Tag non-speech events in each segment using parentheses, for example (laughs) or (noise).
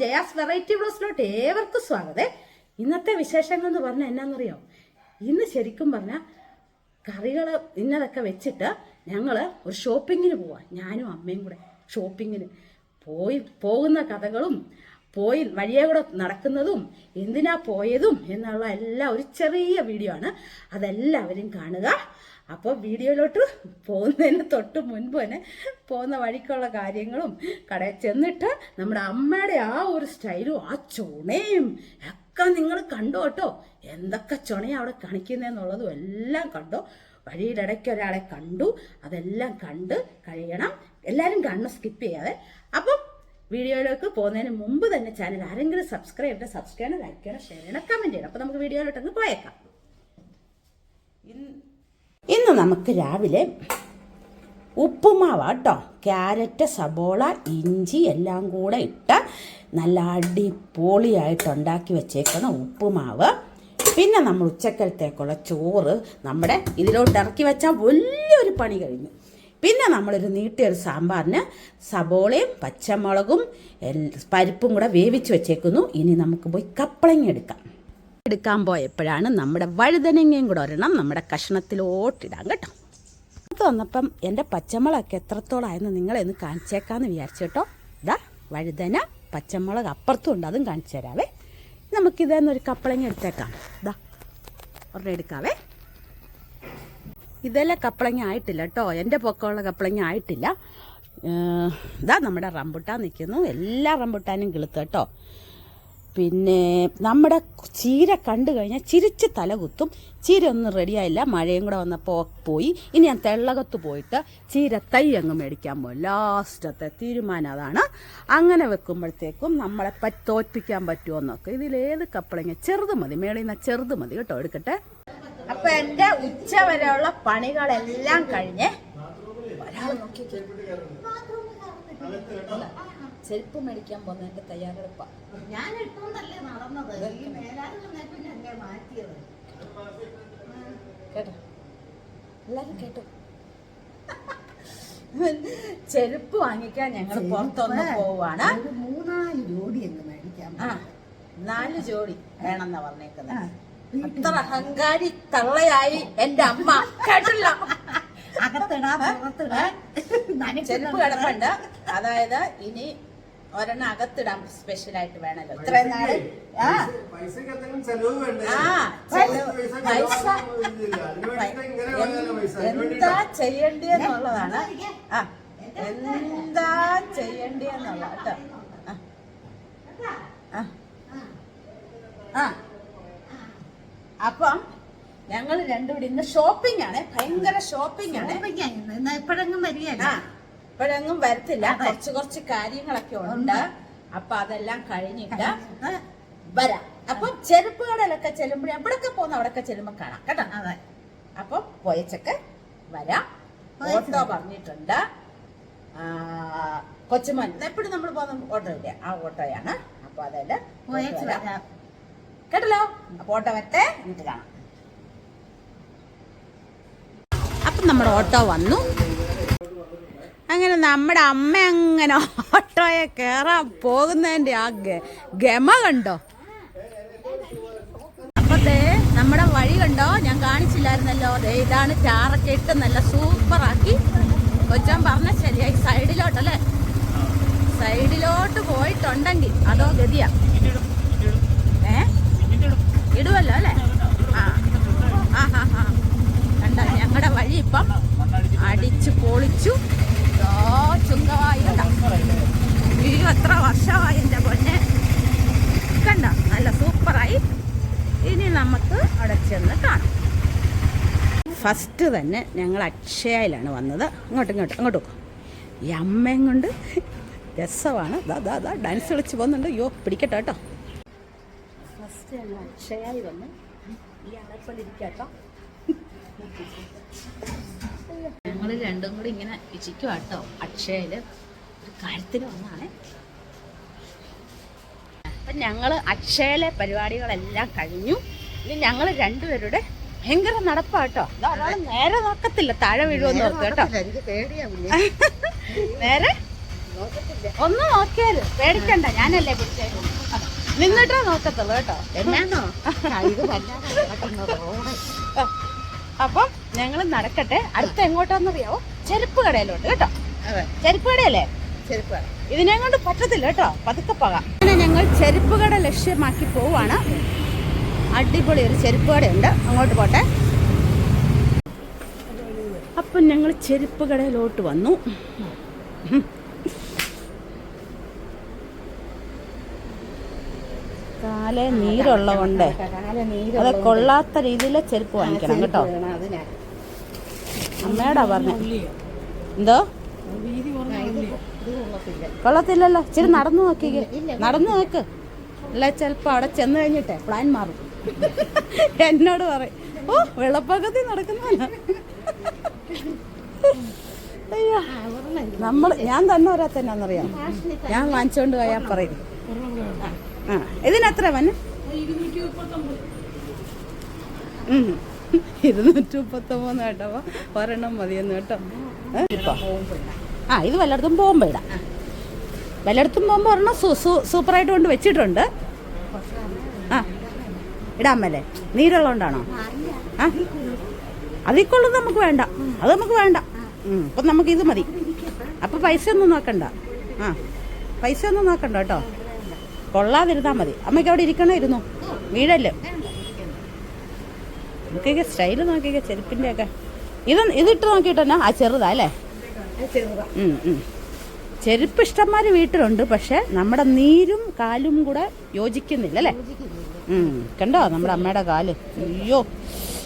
Jaya's variety ബ്ലോസിലോട്ട് ഏവർക്കും സ്വാഗതം. ഇന്നത്തെ വിശേഷങ്ങൾ എന്ന് പറഞ്ഞാൽ എന്നാന്നറിയോ? ഇന്ന് ശരിക്കും പറഞ്ഞാൽ കറികൾ ഇന്നതൊക്കെ വെച്ചിട്ട് ഞങ്ങൾ ഒരു ഷോപ്പിങ്ങിന് പോവാ. ഞാനും അമ്മയും കൂടെ ഷോപ്പിങ്ങിന് പോയി പോകുന്ന കഥകളും പോയി വഴിയെ കൂടെ നടക്കുന്നതും എന്തിനാ പോയതും എന്നുള്ള എല്ലാം ഒരു ചെറിയ വീഡിയോ ആണ്. അതെല്ലാവരും കാണുക. അപ്പോൾ വീഡിയോയിലോട്ട് പോകുന്നതിന് തൊട്ട് മുൻപ് തന്നെ പോകുന്ന വഴിക്കുള്ള കാര്യങ്ങളും കടയിൽ ചെന്നിട്ട് നമ്മുടെ അമ്മയുടെ ആ ഒരു സ്റ്റൈലും ആ ചുണയും ഒക്കെ നിങ്ങൾ കണ്ടു കേട്ടോ. എന്തൊക്കെ ചുണയാണ് അവിടെ കാണിക്കുന്നതെന്നുള്ളതും എല്ലാം കണ്ടോ. വഴിയുടെ ഇടയ്ക്ക് ഒരാളെ കണ്ടു. അതെല്ലാം കണ്ട് കഴിയണം. എല്ലാവരും കണ്ണ് സ്കിപ്പ് ചെയ്യാതെ. അപ്പം വീഡിയോയിലേക്ക് പോകുന്നതിന് മുമ്പ് തന്നെ ചാനൽ ആരെങ്കിലും സബ്സ്ക്രൈബ് ചെയ്യണം സബ്സ്ക്രൈബ് ചെയ്യണം ലൈക്ക് ചെയ്യണം ഷെയർ ചെയ്യണം കമന്റ് ചെയ്യണം. അപ്പോൾ നമുക്ക് വീഡിയോയിലോട്ടങ്ങ് പോയേക്കാം. ഇന്ന് നമുക്ക് രാവിലെ ഉപ്പുമാവ് കേട്ടോ ക്യാരറ്റ് സബോള ഇഞ്ചി എല്ലാം കൂടെ ഇട്ട് നല്ല അടിപൊളിയായിട്ട് ഉണ്ടാക്കി വെച്ചേക്കുന്ന ഉപ്പുമാവ്. പിന്നെ നമ്മൾ ഉച്ചക്കലത്തേക്കുള്ള ചോറ് നമ്മുടെ ഇതിലോട്ട് ഇറക്കി വെച്ചാൽ വലിയൊരു പണി കഴിഞ്ഞു. പിന്നെ നമ്മളൊരു നീട്ടിയൊരു സാമ്പാറിന് സബോളയും പച്ചമുളകും പരിപ്പും കൂടെ വേവിച്ച് വെച്ചേക്കുന്നു. ഇനി നമുക്ക് പോയി കപ്പളങ്ങ എടുക്കാം. എടുക്കാൻ പോയപ്പോഴാണ് നമ്മുടെ വഴുതനങ്ങയും കൂടെ ഒരെണ്ണം നമ്മുടെ കഷ്ണത്തിലോട്ടിടാം കേട്ടോ. അത് വന്നപ്പം എന്റെ പച്ചമുളകൊക്കെ എത്രത്തോളമായിരുന്നു നിങ്ങളെ ഒന്ന് കാണിച്ചേക്കാന്ന് വിചാരിച്ചു കേട്ടോ. ഇതാ വഴുതന പച്ചമുളക് അപ്പുറത്തും ഉണ്ട് അതും കാണിച്ചു തരാവേ. നമുക്കിതെന്നൊരു കപ്പളങ്ങ എടുത്തേക്കാം. ഇതാ ഒരെണ്ണം എടുക്കാവേ. ഇതെല്ലാം കപ്പളങ്ങ ആയിട്ടില്ല കേട്ടോ. എന്റെ പൊക്കമുള്ള കപ്പളങ്ങ ആയിട്ടില്ല. ഇതാ നമ്മുടെ റംബുട്ടാൻ നിൽക്കുന്നു. എല്ലാ റംബുട്ടാനും കിളുത്ത് കേട്ടോ. പിന്നെ നമ്മുടെ ചീര കണ്ടു കഴിഞ്ഞാൽ ചിരിച്ച് തലകുത്തും ചീര ഒന്നും റെഡിയായില്ല മഴയും കൂടെ വന്നപ്പോൾ പോയി. ഇനി ഞാൻ തെള്ളകത്ത് പോയിട്ട് ചീര തൈ അങ്ങ് മേടിക്കാൻ പോകും ലാസ്റ്റത്തെ തീരുമാനം അതാണ്. അങ്ങനെ വെക്കുമ്പോഴത്തേക്കും നമ്മളെ തോൽപ്പിക്കാൻ പറ്റുമോ എന്നൊക്കെ. ഇതിലേത് കപ്പളങ്ങ ചെറുത് മതി. മേളിൽ നിന്ന് ചെറുത് മതി കേട്ടോ. എടുക്കട്ടെ. അപ്പൊ എന്റെ ഉച്ച വരെയുള്ള പണികളെല്ലാം കഴിഞ്ഞ് ഒരാൾ നോക്കിക്കേ. ചെരുപ്പ് മേടിക്കാൻ പോകുന്നതിന്റെ തയ്യാറെടുപ്പാ. ഞാൻ ഇട്ടുകൊണ്ടല്ലേ നടന്നത്. ഈ മാറ്റിയത്. കേട്ടോ? എല്ലാരും കേട്ടോ? ചെരുപ്പ് വാങ്ങിക്കാൻ ഞങ്ങൾ പുറത്തൊന്ന് പോവാണ്. മൂന്നാൽ ജോഡി എന്ന് മേടിക്കാം നാല് ജോഡി വേണമെന്നാ പറഞ്ഞേക്കുന്നത്. അത്ര അഹങ്കാരി തള്ളയായി എന്റെ അമ്മ. കേട്ടില്ല? അകത്തിടാ പുറത്തിടാ. ചെരുപ്പ് കിടപ്പുണ്ട്. അതായത് ഇനി ഒരെണ്ണം അകത്തിടാൻ സ്പെഷ്യലായിട്ട് വേണമല്ലോ ഇത്രയും നാൾ ആ. പൈസക്ക് എന്തെങ്കിലും ചെലവ് വേണ്ടേ? ആ, പൈസ- എന്താ. ചെയ്യണ്ടെന്നുള്ളതാണ് ആ എന്താ ചെയ്യണ്ടെന്നുള്ള കേട്ടോ. ആ. അപ്പം ഞങ്ങൾ രണ്ടുകൂടി ഇന്ന് ഷോപ്പിംഗ് ആണ്. ഭയങ്കര ഷോപ്പിംഗ് ആണ്. എപ്പോഴെങ്കിലും വരികയല്ല? ഇപ്പോഴെങ്ങും വരത്തില്ല. കുറച്ച് കുറച്ച് കാര്യങ്ങളൊക്കെ ഉണ്ട്. അപ്പൊ അതെല്ലാം കഴിഞ്ഞിട്ട് വരാം. അപ്പം ചെരുപ്പുകടലൊക്കെ ചെല്ലുമ്പോഴേ എവിടൊക്കെ പോകുന്ന അവിടൊക്കെ ചെല്ലുമ്പോ കാണാം കേട്ടോ. അപ്പൊ പോയച്ചൊക്കെ വരാം. ഓട്ടോ പറഞ്ഞിട്ടുണ്ട്. ആ, കൊച്ചുമോൻ. എപ്പോഴും നമ്മൾ പോകുന്ന ഓട്ടോ ഇല്ലേ? ആ ഓട്ടോയാണ്. അപ്പൊ അതായത് കേട്ടല്ലോ? അപ്പൊ ഓട്ടോ വരട്ടെ. എന്നിട്ട് കാണാം. അപ്പം നമ്മുടെ ഓട്ടോ വന്നു. അങ്ങനെ നമ്മുടെ അമ്മ അങ്ങനെ ഓട്ടോയെ കയറാൻ പോകുന്നതിന്റെ ആ ഗമ കണ്ടോ? അപ്പത്തേ നമ്മുടെ വഴി കണ്ടോ? ഞാൻ കാണിച്ചില്ലായിരുന്നല്ലോ. അതെ ഇതാണ് ചാറൊക്കെ ഇട്ട് നല്ല സൂപ്പറാക്കി. കൊച്ചാൻ പറഞ്ഞ ശരിയായി. സൈഡിലോട്ടല്ലേ സൈഡിലോട്ട് പോയിട്ടുണ്ടെങ്കിൽ അതോ ഗതിയാ? ഏ? ഇടുവല്ലോ അല്ലേ? ആ. ആ ഹാ ഹാ കണ്ട ഞങ്ങളുടെ വഴി ഇപ്പം അടിച്ചു പൊളിച്ചു ഓ ചുങ്കവായി വീട് എത്ര വർഷമായി എന്റെ പൊന്നെ കണ്ട നല്ല സൂപ്പറായി ഇനി നമുക്ക് അവിടെ ചെന്ന് കാണാം തന്നെ ഞങ്ങൾ അക്ഷയയിലാണ് വന്നത്. അങ്ങോട്ട് ഇങ്ങോട്ട് അങ്ങോട്ട്. ഈ അമ്മയും കൊണ്ട് രസമാണ്. ദാ ദാ ദാ ഡാൻസ് കളിച്ച് പോകുന്നുണ്ട്. യോ പിടിക്കട്ടെ കേട്ടോ. ഫസ്റ്റ് ഞങ്ങൾ അക്ഷയായി വന്ന് ഈ അടപ്പലിരിക്കാട്ടോ ഞങ്ങൾ രണ്ടും കൂടി ഇങ്ങനെ ഇരിക്കുക കേട്ടോ. അക്ഷയയിൽ ഒരു കാര്യത്തിന് വന്നാണ് അപ്പം ഞങ്ങൾ അക്ഷയയിലെ പരിപാടികളെല്ലാം കഴിഞ്ഞു. ഇനി ഞങ്ങൾ രണ്ടുപേരുടെ ഭയങ്കര നടപ്പാട്ടോ. ഇതാ നേരെ നോക്കത്തില്ല താഴെ വീഴുമെന്ന് ഓർത്ത് കേട്ടോ. നേരെ? ഒന്നും നോക്കിയാൽ പേടിക്കണ്ട ഞാനല്ലേ പിടിച്ചേ. നിന്നിട്ടേ നോക്കത്തുള്ളൂ കേട്ടോ. (laughs) അപ്പം ഞങ്ങൾ നടക്കട്ടെ. അടുത്ത എങ്ങോട്ടാന്നറിയാവോ ചെരുപ്പ് കടയിലോട്ട് കേട്ടോ. ചെരുപ്പ് കടയല്ലേ? ചെരുപ്പ് ഇതിനെ കൊണ്ട് പറ്റത്തില്ല കേട്ടോ. പതുക്കെ പോകാം. അങ്ങനെ ഞങ്ങൾ ചെരുപ്പ് കട ലക്ഷ്യമാക്കി പോവാണ്. അടിപൊളി ഒരു ചെരുപ്പ് കടയുണ്ട് അങ്ങോട്ട് പോട്ടെ. അപ്പം ഞങ്ങൾ ചെരുപ്പ് കടയിലോട്ട് വന്നു. കാലെ നീരുള്ളതുകൊണ്ട് അത് കൊള്ളാത്ത രീതിയിലെ ചെരുപ്പ് വാങ്ങിക്കണം കേട്ടോ. അമ്മയോടാ പറഞ്ഞ. എന്തോ? കൊള്ളത്തില്ലല്ലോ. ഇച്ചിരി നടന്നു നോക്കിക്കേ. നടന്നു നോക്ക്. അല്ല ചെലപ്പോ അവിടെ ചെന്ന് കഴിഞ്ഞിട്ടേ പ്ലാൻ മാറും. എന്നോട് പറയും ഓ വെള്ളപ്പൊക്കത്തിൽ നടക്കുന്ന അയ്യോ നമ്മൾ ഞാൻ തന്നെ ഒരാത്തന്നറിയാം ഞാൻ വാങ്ങിച്ചോണ്ട് പോയാ പറയും. ആ ഇതിനെത്ര വന്നെ ഉം. ഇരുന്നൂറ്റി മുപ്പത്തൊമ്പത് കേട്ടോ ഒരെണ്ണം മതിയെന്ന് കേട്ടോ. ആ ഇത് വല്ലയിടത്തും പോകുമ്പോൾ ഇടാം. വല്ലയിടത്തും പോകുമ്പോൾ ഒരെണ്ണം സൂപ്പറായിട്ട് കൊണ്ട് വെച്ചിട്ടുണ്ട്. ഇടാൻ മേലെ നീരുള്ളതുകൊണ്ടാണോ? ആ? അതിക്കുള്ളത് നമുക്ക് വേണ്ട. അത് നമുക്ക് വേണ്ട. അപ്പം നമുക്ക് ഇത് മതി. അപ്പം പൈസ ഒന്നും നോക്കണ്ട. ആ. പൈസ ഒന്നും നോക്കണ്ട കേട്ടോ. കൊള്ളാതിരുന്നാൽ മതി. അമ്മയ്ക്ക് അവിടെ ഇരിക്കണോ? ഇരുന്നു. വീഴല്ലേ? നോക്കിയൊക്കെ സ്റ്റൈൽ നോക്കിയൊക്കെ ചെരുപ്പിന്റെ ഒക്കെ ഇത് ഇതിട്ട് നോക്കിയിട്ടെന്നാ? ആ ചെറുതാ അല്ലേ. ചെരുപ്പ് ഇഷ്ടംമാര് വീട്ടിലുണ്ട് പക്ഷെ നമ്മുടെ നീരും കാലും കൂടെ യോജിക്കുന്നില്ല അല്ലേ. കണ്ടോ? നമ്മുടെ അമ്മയുടെ കാൽ. അയ്യോ.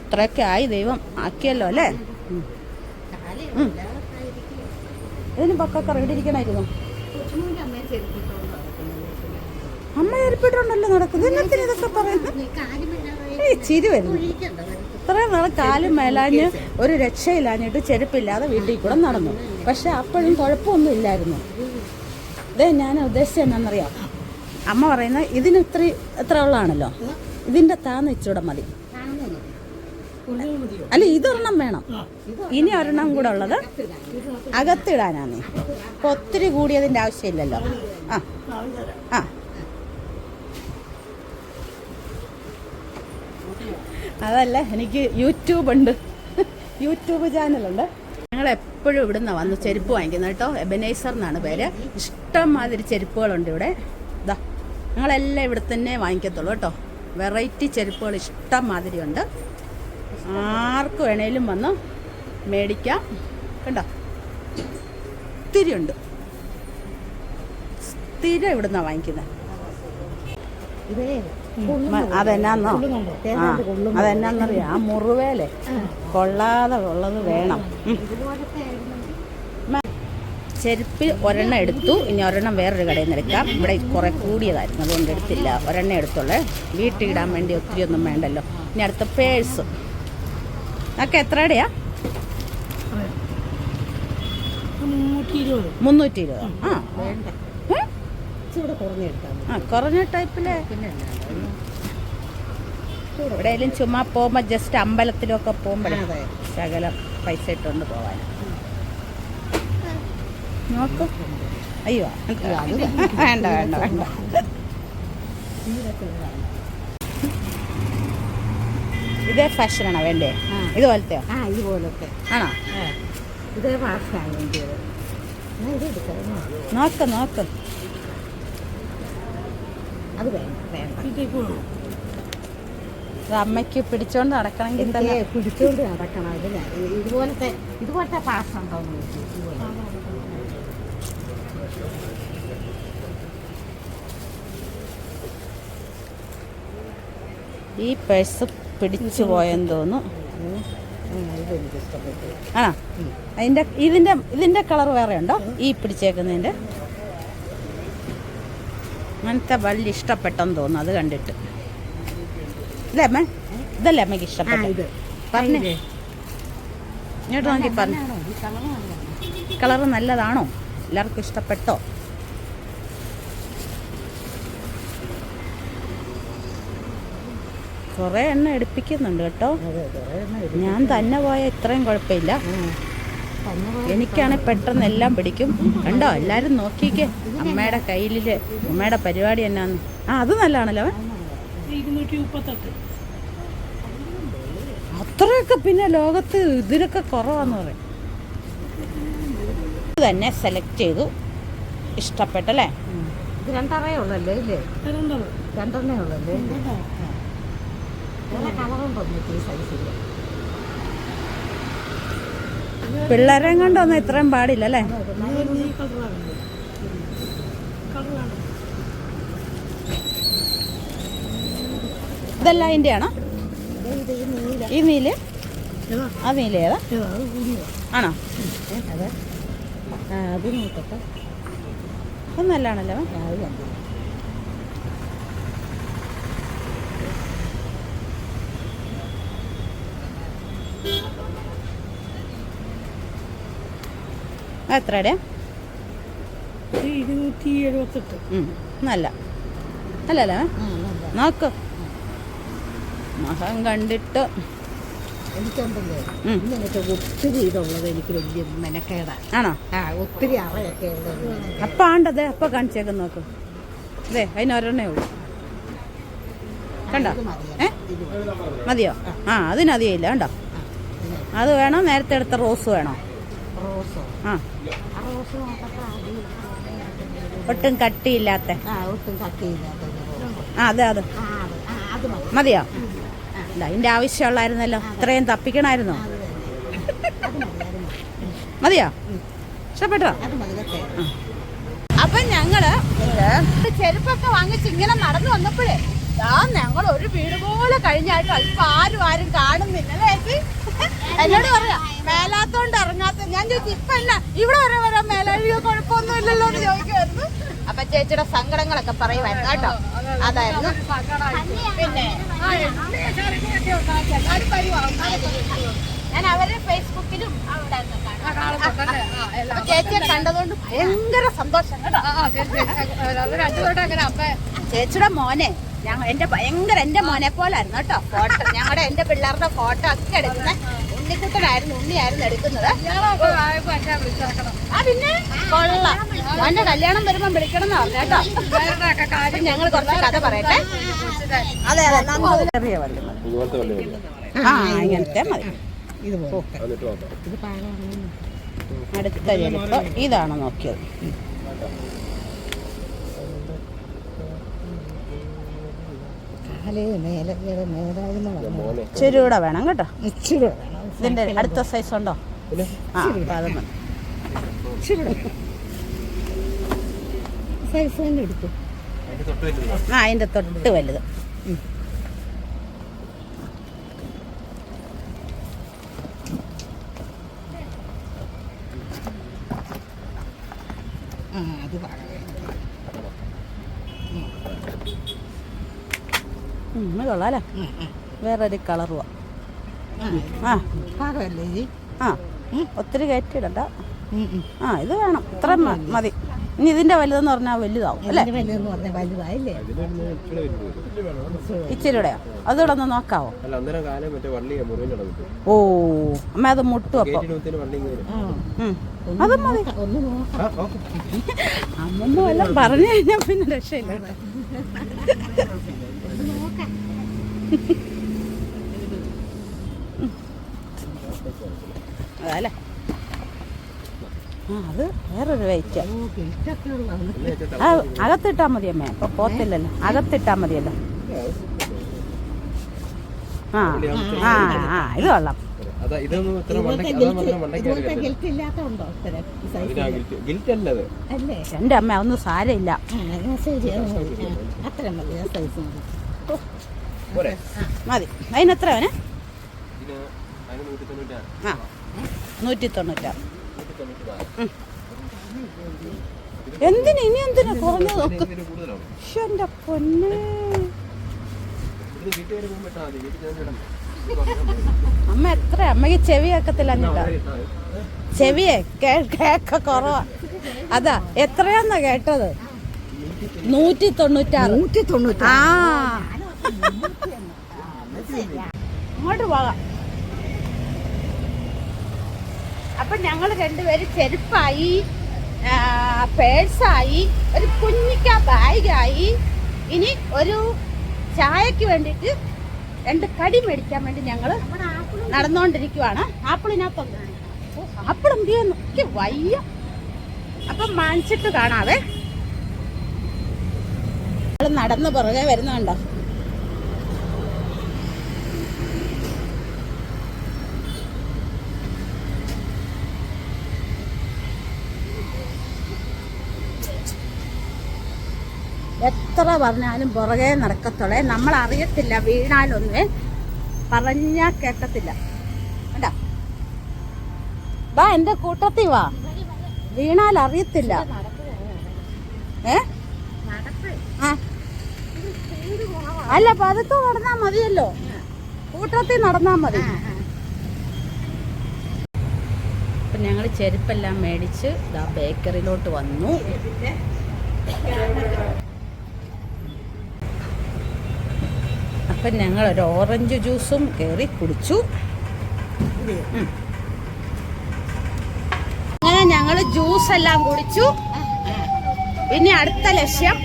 ഇത്രയൊക്കെ ആയി ദൈവം. ആക്കിയല്ലോ അല്ലേ. ഇതിന് പക്കൊക്കെ ഇവിടെ ഇരിക്കണമായിരുന്നു അമ്മ ഏർപ്പെട്ടുണ്ടല്ലോ നടക്കുന്നത്. ഇതൊക്കെ പറയുന്നത്? ഏയ് ചിരി വരുന്നു. ഇത്രയും നാളെ കാലും മേലാഞ്ഞ് ഒരു രക്ഷയില്ലാഞ്ഞിട്ട് ചെരുപ്പില്ലാതെ വീട്ടിൽ കൂടെ നടന്നു. പക്ഷെ അപ്പോഴും കുഴപ്പമൊന്നും ഇല്ലായിരുന്നു. ഇതേ ഞാൻ ഉദ്ദേശിച്ചത് എന്നാണെന്നറിയാം അമ്മ പറയുന്നത് ഇതിന് ഇത്ര എത്ര ഉള്ളതാണല്ലോ. ഇതിന്റെ താന്ന് ഇച്ചൂടെ മതി. അല്ല ഇതൊരെണ്ണം വേണം. ഇനി ഒരെണ്ണം കൂടെ ഉള്ളത് അകത്തിടാനാണ്. അപ്പൊ ഒത്തിരി കൂടിയതിന്റെ ആവശ്യമില്ലല്ലോ. ആ ആ. അതല്ല എനിക്ക് യൂട്യൂബ് ഉണ്ട്. യൂട്യൂബ് ചാനലുണ്ട് ഞങ്ങൾ എപ്പോഴും ഇവിടുന്ന് വന്ന് ചെരുപ്പ് വാങ്ങിക്കുന്നത് കേട്ടോ. എബനൈസർ എന്നാണ് പേര്. ഇഷ്ടംമാതിരി ചെരുപ്പുകളുണ്ട് ഇവിടെ. ഞങ്ങളെല്ലാം ഇവിടെ തന്നെ വാങ്ങിക്കത്തുള്ളൂ കേട്ടോ. വെറൈറ്റി ചെരുപ്പുകൾ ഇഷ്ടം മാതിരി ഉണ്ട് ആർക്ക് വേണേലും വന്ന് മേടിക്കാം. കണ്ടോ? ഒത്തിരി ഉണ്ട്. സ്ഥിരം ഇവിടുന്നാണ് വാങ്ങിക്കുന്നത് അതെന്നാന്നോ? അതെന്നാന്നറിയാം? ആ മുറിവേലെ. കൊള്ളാതെ ഉള്ളത് വേണം. ചെരുപ്പ് ഒരെണ്ണം എടുത്തു. ഇനി ഒരെണ്ണം വേറൊരു കടയിൽ നിന്ന് എടുക്കാം. ഇവിടെ കുറെ കൂടിയതായിരുന്നു. അതുകൊണ്ട് എടുത്തില്ല. ഒരെണ്ണം എടുത്തുള്ളേ. വീട്ടിൽ ഇടാൻ വേണ്ടി ഒത്തിരി ഒന്നും വേണ്ടല്ലോ. ഇനി അടുത്ത പേഴ്സ്. ഒക്കെ എത്രയുടെയാ മുന്നൂറ്റി ഇരുപത് ആ. കുറഞ്ഞ ടൈപ്പിലെ. എവിടെയെങ്കിലും ചുമ്മാ പോകുമ്പോൾ ജസ്റ്റ് അമ്പലത്തിലൊക്കെ പോകുമ്പോഴേ ശകലം പൈസ ഇട്ടുകൊണ്ട് പോവാൻ നോക്കൂ. അയ്യോ വേണ്ട വേണ്ട വേണ്ട. ഇതേ ഫാഷനാണോ വേണ്ടേ? ഇതുപോലത്തെ ആ ഇതുപോലത്തെ. ആണോ? ഇതേ വാഷാണ് വേണ്ടിയത്. നോക്ക്. നോക്ക് അത് വേണ്ട വേണ്ട. അമ്മയ്ക്ക് പിടിച്ചോണ്ട് നടക്കണമെങ്കിൽ തന്നെ. പിടിച്ചോണ്ട് നടക്കണം. ഇത് ഇതുപോലത്തെ ഇതുപോലത്തെ പാസ് ഉണ്ടോ എന്ന് ചോദിച്ചു ഇതുപോലെ. ഈ പേഴ്സ് പിടിച്ചു പോയെന്ന് തോന്നുന്നു. ആ അതിന്റെ ഇതിന്റെ ഇതിന്റെ കളർ വേറെ ഉണ്ടോ? ഈ പിടിച്ചേക്കുന്നതിന്റെ അങ്ങനത്തെ വലിയ ഇഷ്ടപ്പെട്ടെന്ന് തോന്നുന്നു അത് കണ്ടിട്ട്. ഇതേ അമ്മ? ഇതല്ലേ അമ്മയ്ക്ക് ആ ഇഷ്ടപ്പെട്ടു ഇത്. പറഞ്ഞേ. ഇങ്ങോട്ട് നോക്കി പറഞ്ഞു. കളർ നല്ലതാണോ? എല്ലാവർക്കും ഇഷ്ടപ്പെട്ടോ? കുറേ എണ്ണ എടുപ്പിക്കുന്നുണ്ട് കേട്ടോ. ഞാൻ തന്നെ പോയ ഇത്രയും കുഴപ്പമില്ല. എനിക്കാണെങ്കിൽ പെട്ടെന്ന് എല്ലാം പിടിക്കും. കണ്ടോ? എല്ലാരും നോക്കിക്കേ. അമ്മയുടെ കയ്യിൽ അമ്മയുടെ പരിപാടി എന്നാന്ന്. ആ അത് നല്ലതാണല്ലോ അത്രയൊക്കെ പിന്നെ ലോകത്ത് ഇതിനൊക്കെ കുറവാന്ന് പറയും. തന്നെ സെലക്ട് ചെയ്തു. ഇഷ്ടപ്പെട്ടല്ലേ? ഇത് രണ്ടറേ ഉള്ളല്ലേ ഇല്ലേ? രണ്ടത് രണ്ടെണ്ണേ ഉള്ളല്ലേ? നല്ല കളറുണ്ടോ ഈ സൈസിൽ പിള്ളേരെ കൊണ്ടൊന്നും ഇത്രയും പാടില്ല അല്ലേ ഇതെല്ലാം അതിന്റെ ആണോ ഈ നീൽ. ആ നീല? ഏതാ? ആണോ അത് ആണോ? അതെ നോക്കട്ടെ. അത് നല്ലതാണല്ലോ. രാവിലെ എത്രയുടെ? ഇരുന്നൂറ്റി എഴുപത്തെട്ട് നല്ല. അല്ലല്ലേ മഹം നോക്ക്. മകം കണ്ടിട്ട്. എനിക്കുണ്ടല്ലേ ഉം. ഇങ്ങനത്തെ ഒത്തിരി ഇതുള്ളത് എനിക്ക് വലിയ മെനക്കേടാ. ആണോ? ആ ഒത്തിരി അറയൊക്കെ ഉള്ളത് അപ്പൊ ആണ്ടത് അപ്പൊ കാണിച്ചേക്ക് നോക്ക്. അതെ അതിന് ഒരെണ്ണേ ഉള്ളൂ. കണ്ടോ? മതിയോ? ഏ. മതിയോ? ആ. അതിനധികമില്ല കണ്ടോ? അത് വേണോ നേരത്തെ എടുത്ത റോസ് വേണോ? ആ. ഒട്ടും കട്ടിയില്ലാത്ത. ആ അതെ അത്. മതിയോ? അതിന്റെ ആവശ്യമുള്ളായിരുന്നല്ലോ. ഇത്രയും മതി മതിയോ? ഇഷ്ടപ്പെട്ടോ? അപ്പൊ ഞങ്ങൾ ചെരുപ്പൊക്കെ വാങ്ങിച്ച് ഇങ്ങനെ നടന്നു വന്നപ്പോഴേ ആ ഞങ്ങൾ ഒരു വീട് പോലെ കഴിഞ്ഞായിട്ട് അല്പം ആരും ആരും കാണുന്നില്ല അല്ലേ എന്നോട് പറയാ മേലാത്തോണ്ട് ഇറങ്ങാത്ത ഞാൻ ചോദിച്ചു ഇപ്പൊ ഇവിടെ വരെ വരാൻ മേലഴിയോ കുഴപ്പമൊന്നും ഇല്ലല്ലോ എന്ന് ചോദിക്കുമായിരുന്നു അപ്പൊ ചേച്ചിയുടെ സങ്കടങ്ങളൊക്കെ പറയുമായിരുന്നു കേട്ടോ. അതായിരുന്നു. പിന്നെ. ഞാൻ അവരെ ഫേസ്ബുക്കിലും അവിടെ ചേച്ചിയെ കണ്ടതുകൊണ്ട് ഭയങ്കര സന്തോഷം കേട്ടോ. ചേച്ചിയുടെ മോനെ ഞങ്ങൾ എന്റെ ഭയങ്കര എന്റെ മോനെ പോലായിരുന്നു കേട്ടോ. ഫോട്ടോ ഞങ്ങളുടെ എന്റെ പിള്ളേരുടെ ഫോട്ടോ ഒക്കെ എടുക്കുന്ന. ഉണ്ണിക്കുട്ടനായിരുന്നു ഉണ്ണിയായിരുന്നു എടുക്കുന്നത്. ആ പിന്നെ? കൊള്ളാം. അവന്റെ കല്യാണം വരുമ്പോ വിളിക്കണം എന്ന് പറഞ്ഞു കേട്ടോ. ഞങ്ങൾ കുറച്ച് കഥ പറയട്ടെ. അതെ അതെ ആ ഇങ്ങനത്തെ മതി. ഇത് അടുത്ത ചെരുപ്പ് ഇതാണ് നോക്കിയത്. ചെരുവിടെ വേണം കേട്ടോ. ഇച്ചിരി ഇതിന്റെ അടുത്ത സൈസ് ഉണ്ടോ ആ അപ്പൊ അത് സൈസ് തന്നെ എടുത്തു അതിന്റെ തൊട്ട് വലുത് ആ തൊട്ട് വലുത് ഇത് കൊള്ളാലേ വേറൊരു കളറുവാ ആ. പാകമല്ലേ ആ. ഒത്തിരി കയറ്റിയിടണ്ട. ഉം. ആ ഇത് വേണം. ഇത്ര മതി. ഇനി ഇതിന്റെ വലുതെന്ന് പറഞ്ഞാൽ വലുതാവും അല്ലേ? ഇച്ചിരിയുടെയോ അതുകൂടെ ഒന്ന് നോക്കാവോ? അല്ല അന്നേരം കാലം മറ്റേ വള്ളി മുറിഞ്ഞ് ഓ അമ്മ അത് മുട്ടും അപ്പൊ. അതും മതി. അമ്മമ്മ വല്ലതും പറഞ്ഞു കഴിഞ്ഞാൽ പിന്നെ രക്ഷയില്ല. (laughs) അതല്ലേ ആ അത് വേറൊരു വെയിറ്റ് ഓ ഗേറ്റൊക്കെ ഉള്ളതാണ് ആ അകത്തിട്ടാ മതി അമ്മേ. അപ്പൊ പോത്തില്ലല്ലോ. അകത്തിട്ടാ മതിയല്ലോ. ആ ആ ആ ഇത് കൊള്ളാം. എന്റെ അമ്മ ഒന്നും സാരമില്ല. അത് മതി അതിനെത്ര അത്ര ആ. നൂറ്റി തൊണ്ണൂറ്റാറ് എന്തിന് ഇനി എന്തിനാ കുറഞ്ഞു നോക്ക് എന്റെ പൊന്നെ. അമ്മ എത്ര അമ്മയ്ക്ക് ചെവി കേക്കത്തില്ല എന്നിട്ടാ ചെവിയെ കേക്ക കുറവാ. അതാ എത്രയാന്നാ കേട്ടത്? നൂറ്റി തൊണ്ണൂറ്റാറ് നൂറ്റി തൊണ്ണൂറ്റി ആ അങ്ങോട്ട് പോകാം. അപ്പൊ ഞങ്ങൾ രണ്ടുപേരും ചെരുപ്പായി പേഴ്സായി ഒരു കുഞ്ഞിക്ക ബാഗായി. ഇനി ഒരു ചായക്ക് വേണ്ടിയിട്ട് രണ്ട് കടി മേടിക്കാൻ വേണ്ടി ഞങ്ങൾ നടന്നുകൊണ്ടിരിക്കുവാണ് ആപ്പിളിനൊപ്പം ആപ്പിളും ആപ്പിൾ എന്ത് ചെയ്യുന്നു? വയ്യ. അപ്പം മാനിച്ചിട്ട് കാണാവേ. നടന്ന് പുറകെ വരുന്നുണ്ടോ? എത്ര പറഞ്ഞാലും പുറകെ നടക്കത്തുള്ളേ. നമ്മൾ അറിയത്തില്ല വീണാലൊന്നേ പറഞ്ഞാ കേട്ടത്തില്ല കണ്ടാ? വാ എന്റെ കൂട്ടത്തിൽ വാ. വീണാൽ അറിയത്തില്ല ഏ അല്ല പതുക്കെ നടന്നാ മതിയല്ലോ. കൂട്ടത്തിൽ നടന്നാ മതി. അപ്പൊ ഞങ്ങൾ ചെരുപ്പെല്ലാം മേടിച്ച് ഇതാ ബേക്കറിയിലോട്ട് വന്നു. അപ്പം ഒരു ഓറഞ്ച് ജ്യൂസും കയറി കുടിച്ചു. അങ്ങനെ ഞങ്ങൾ ജ്യൂസ് എല്ലാം കുടിച്ചു. ഇനി അടുത്ത ലക്ഷ്യം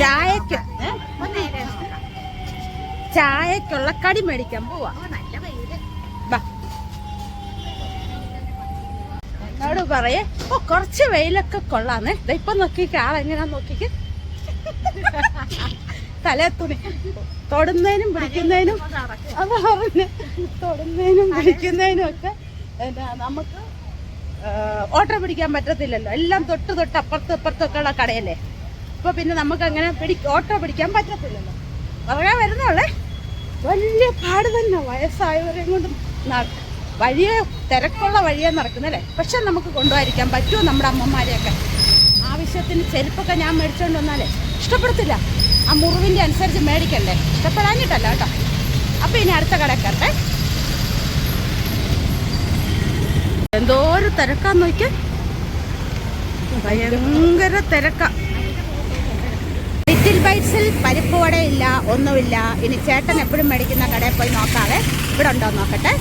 ചായക്ക്? ചായക്കുള്ള കടി മേടിക്കാൻ പോവാ. പറയേ ഓ കുറച്ച് വെയിലൊക്കെ കൊള്ളാന്നേ ഇപ്പൊ നോക്കിക്ക് ആളെങ്ങനെയാ നോക്കിക്ക്? തലേ തുണി തൊടുന്നതിനും പിടിക്കുന്നതിനും അത് പറഞ്ഞ് തൊടുന്നതിനും പിടിക്കുന്നതിനും ഒക്കെ നമുക്ക് ഓട്ടോ പിടിക്കാൻ പറ്റത്തില്ലല്ലോ. എല്ലാം തൊട്ട് തൊട്ട് അപ്പുറത്ത് അപ്പുറത്തൊക്കെ ഉള്ള കടയല്ലേ. ഇപ്പൊ പിന്നെ നമുക്ക് അങ്ങനെ പിടി ഓട്ടോ പിടിക്കാൻ പറ്റത്തില്ലല്ലോ. പറയാൻ വരുന്നോളെ വലിയ പാട് തന്നെ വയസ്സായവരെയും കൊണ്ട് വഴിയെ തിരക്കുള്ള വഴിയെ നടക്കുന്നല്ലേ. പക്ഷെ നമുക്ക് കൊണ്ടുപോയിരിക്കാൻ പറ്റുമോ നമ്മുടെ അമ്മമാരെയൊക്കെ? ആവശ്യത്തിന് ചെരുപ്പൊക്കെ ഞാൻ മേടിച്ചോണ്ട് വന്നാലേ. ഇഷ്ടപ്പെടത്തില്ല. ആ മുറിവിന്റെ അനുസരിച്ച് മേടിക്കണ്ടേ? ഇഷ്ടപ്പെടാഞ്ഞിട്ടല്ല കേട്ടോ. അപ്പോൾ ഇനി അടുത്ത കടക്കട്ടെ എന്തോ ഒരു തിരക്കാന്ന് നോക്കി ഭയങ്കര തിരക്ക. ലിറ്റിൽ ബൈറ്റ്സിൽ പരിപ്പ് വടയില്ല ഒന്നുമില്ല. ഇനി ചേട്ടൻ എപ്പോഴും മേടിക്കുന്ന കടയിൽ പോയി നോക്കാതെ ഇവിടെ ഉണ്ടോ നോക്കട്ടെ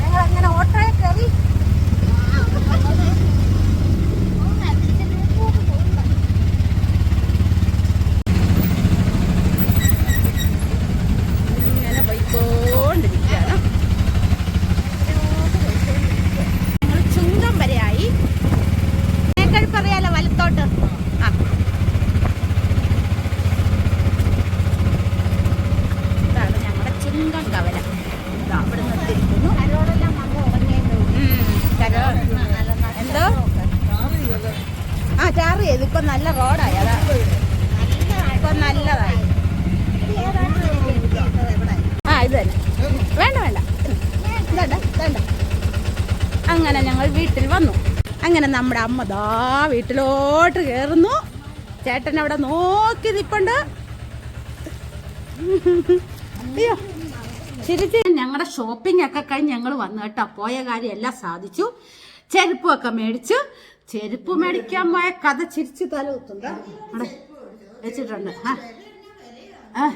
ഞങ്ങൾ അങ്ങനെ ഓട്ടോയിൽ കയറി ഇങ്ങനെ പോയിക്കൊണ്ടിരിക്കുകയാണ് ഞങ്ങൾ ചുങ്കം വരെയായി കഴിപ്പറിയാലോ വലത്തോട്ട് ആ ഇതാണ് ഞങ്ങളുടെ ചുങ്കം കവല ഇതാ അവിടെ നിർത്തിയിരിക്കുന്നു ഉം, കരോ എന്തോ ആ ചാറ് ചെയ്ത് ഇപ്പൊ നല്ല റോഡായി അതാ ഇപ്പൊ നല്ലതായി ആ ഇത് തന്നെ വേണ്ട വേണ്ട വേണ്ട വേണ്ട അങ്ങനെ ഞങ്ങൾ വീട്ടിൽ വന്നു അങ്ങനെ അമ്മ ദാ വീട്ടിലോട്ട് കയറുന്നു ചേട്ടൻ അവിടെ നോക്കി നിപ്പുണ്ട്. അയ്യോ. ചിരിച്ച് ഞങ്ങളുടെ ഷോപ്പിംഗ് ഒക്കെ കഴിഞ്ഞ് ഞങ്ങൾ വന്നു കേട്ടോ. പോയ കാര്യം എല്ലാം സാധിച്ചു. ചെരുപ്പും ഒക്കെ മേടിച്ചു. ചെരുപ്പ് മേടിക്കാൻ പോയ കഥ ചിരിച്ചു തല കുത്തുണ്ട് വെച്ചിട്ടുണ്ട്. ആ.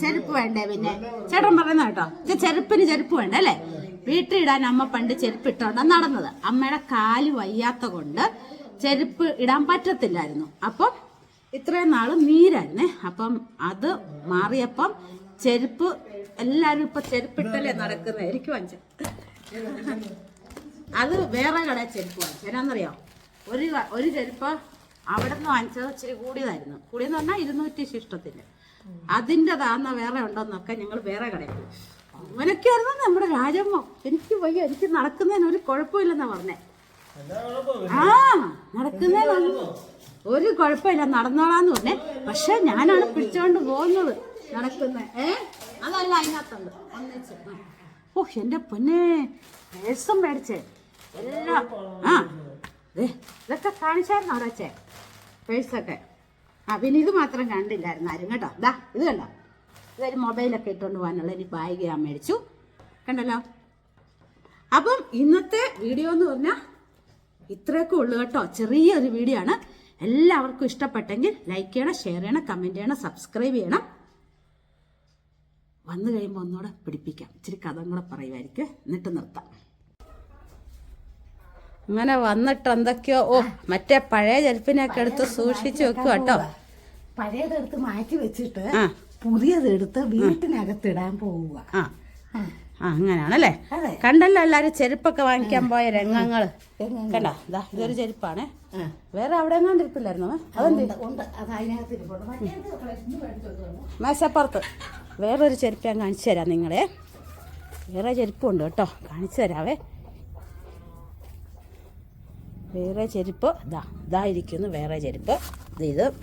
ചെരുപ്പ്. വേണ്ടേ പിന്നെ? ചേട്ടൻ പറയുന്ന കേട്ടോ. ചെരുപ്പിന് ചെരുപ്പ് വേണ്ട അല്ലേ? വീട്ടിലിടാൻ അമ്മ പണ്ട് ചെരുപ്പ് ഇട്ടോണ്ടാ നടന്നത്. അമ്മയുടെ കാൽ വയ്യാത്ത കൊണ്ട് ചെരുപ്പ് ഇടാൻ പറ്റത്തില്ലായിരുന്നു. അപ്പം ഇത്രയും നാൾ നീരായിരുന്നേ അപ്പം അത് മാറിയപ്പം ചെരുപ്പ് എല്ലാരും ഇപ്പൊ ചെരുപ്പിട്ടല്ലേ നടക്കുന്നത് എനിക്ക് വാങ്ങിച്ച അത് വേറെ കടയിൽ ചെരുപ്പ് വാങ്ങിച്ചു. എന്നാന്നറിയോ? ഒരു ഒരു ചെരുപ്പ് അവിടെ നിന്ന് വാങ്ങിച്ചത് ഇച്ചിരി കൂടിയതായിരുന്നു. കൂടിയെന്ന് പറഞ്ഞാൽ ഇരുന്നൂറ്റി ശിഷ്ടത്തിന്. അതിന്റെതാന്ന വേറെ ഉണ്ടോന്നൊക്കെ ഞങ്ങൾ വേറെ കടയിൽ പോയി. അവനൊക്കെയായിരുന്നു നമ്മുടെ രാജമ്മ. എനിക്ക് വയ്യ എനിക്ക് നടക്കുന്നതിന് ഒരു കുഴപ്പമില്ലെന്നാ പറഞ്ഞേ. ആ നടക്കുന്നതിനൊന്നും ഒരു കുഴപ്പമില്ല നടന്നോളാന്ന് പറഞ്ഞേ. പക്ഷെ ഞാനാണ് പിടിച്ചോണ്ട് പോകുന്നത് നടക്കുന്നത് ഏ? അതല്ല അതിനകത്തുണ്ട്. ഒന്നിച്ച്. ഓ എന്റെ പൊന്നെ പേഴ്സും മേടിച്ചേ. എല്ലാം ആ. ദേ, ഇതൊക്കെ കാണിച്ചായിരുന്നു അവിടെ വെച്ചേ? പേഴ്സൊക്കെ. ആ പിന്നെ ഇത് മാത്രം കണ്ടില്ലായിരുന്നു ആരും. കേട്ടോ ദാ ഇത് കണ്ടോ? ഇതൊരു മൊബൈലൊക്കെ ഇട്ടുകൊണ്ട് പോകാനുള്ള ഒരു ബാഗ് ഞാൻ മേടിച്ചു. കണ്ടല്ലോ? അപ്പം ഇന്നത്തെ വീഡിയോ എന്ന് പറഞ്ഞാൽ ഇത്രയൊക്കെ ഉള്ളു കേട്ടോ. ചെറിയൊരു വീഡിയോ ആണ്. എല്ലാവർക്കും ഇഷ്ടപ്പെട്ടെങ്കിൽ ലൈക്ക് ചെയ്യണം ഷെയർ ചെയ്യണം കമന്റ് ചെയ്യണം സബ്സ്ക്രൈബ് ചെയ്യണം. വന്നു കഴിയുമ്പോൾ ഒന്നുകൂടെ പിടിപ്പിക്കാം. ഇച്ചിരി കഥം കൂടെ പറയുമായിരിക്കും. എന്നിട്ട് നിർത്താം. അങ്ങനെ വന്നിട്ട് എന്തൊക്കെയോ ഓ മറ്റേ പഴയ ചെരുപ്പിനെയൊക്കെ എടുത്ത് സൂക്ഷിച്ചു വെക്കുക കേട്ടോ. പഴയതെടുത്ത് മാറ്റി വെച്ചിട്ട് പുതിയതെടുത്ത് വീട്ടിനകത്തിടാൻ പോവുക. ആ. ആ. അങ്ങനെയാണല്ലേ. കണ്ടല്ലോ എല്ലാരും ചെരുപ്പൊക്കെ വാങ്ങിക്കാൻ പോയ രംഗങ്ങൾ. രംഗങ്ങൾ. കണ്ട? ഇതാ ഇതൊരു ചെരുപ്പാണ്. വേറെ അവിടെ എങ്ങാണ്ട് ഇരിപ്പില്ലായിരുന്നോ? അതെന്ത്. മേശപ്പുറത്ത്. വേറൊരു ചെരുപ്പ് ഞാൻ കാണിച്ചു തരാം നിങ്ങളെ. വേറെ ചെരുപ്പുണ്ട് കേട്ടോ. കാണിച്ചു തരാവേ. വേറെ ചെരുപ്പ്. ഇതാ ഇതായിരിക്കുന്നു വേറെ ചെരുപ്പ്. ഇത് ഇത്.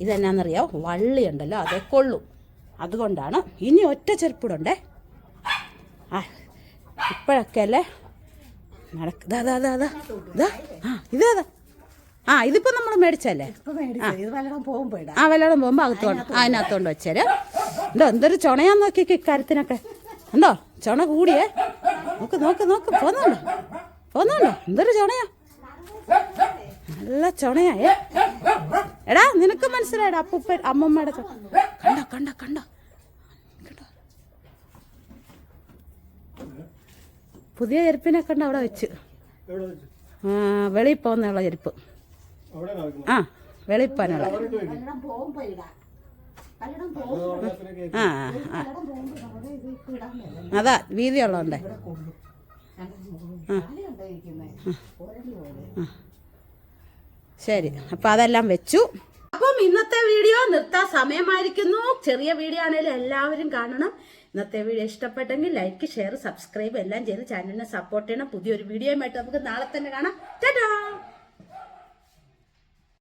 ഇതെന്നാന്നറിയാം? വള്ളി ഉണ്ടല്ലോ അതേ കൊള്ളു. അതുകൊണ്ടാണ് ഇനി ഒറ്റ ചെരുപ്പിടുണ്ടേ? ആ ഇപ്പോഴൊക്കെ അല്ലേ? നടക്ക ആ ഇതിപ്പോ ആ ഇതിപ്പോൾ നമ്മൾ മേടിച്ചല്ലേ ആ. വല്ലടം ഇത് പോകുമ്പോ പോകുമ്പോൾ അകത്തോണ്ട് അതിനകത്തോണ്ട് വെച്ചേര്. എന്തോ എന്തൊരു ചുണയാന്ന് നോക്കി ഇക്കാര്യത്തിനൊക്കെ ഉണ്ടോ ചുണ കൂടിയേ? നോക്ക് നോക്ക് നോക്ക് പോന്നുണ്ടോ? പോന്നുണ്ടോ? എന്തൊരു ചുണയാ? നല്ല ചുണയായേ. എടാ നിനക്ക് മനസ്സിലായടാ അപ്പൂപ്പ അമ്മമ്മയുടെ കണ്ട കണ്ട കണ്ട? പുതിയ ചെരുപ്പിനെ കണ്ട അവിടെ വെച്ച്. വെളിയിൽ പോകുന്നുള്ള ചെരുപ്പ്. ആ വെളിയിൽ പോകാനുള്ള. ആ അതാ വീതിയുള്ളതുണ്ടേ ആ. ആ ഇത് ഇപ്പൊ ഇടാൻ പറ്റില്ല അതാ വീതിയുള്ളതുണ്ടേ കണ്ടിരിക്കുന്നേ ഒരടി പോലെ ശരി അപ്പൊ അതെല്ലാം വെച്ചു. അപ്പം ഇന്നത്തെ വീഡിയോ നിർത്താൻ സമയമായിരിക്കുന്നു. ചെറിയ വീഡിയോ ആണെങ്കിലും എല്ലാവരും കാണണം. ഇന്നത്തെ വീഡിയോ ഇഷ്ടപ്പെട്ടെങ്കിൽ ലൈക്ക് ഷെയർ സബ്സ്ക്രൈബ് എല്ലാം ചെയ്ത് ചാനലിനെ സപ്പോർട്ട് ചെയ്യണം. പുതിയൊരു വീഡിയോയുമായിട്ട് നമുക്ക് നാളെ തന്നെ കാണാം.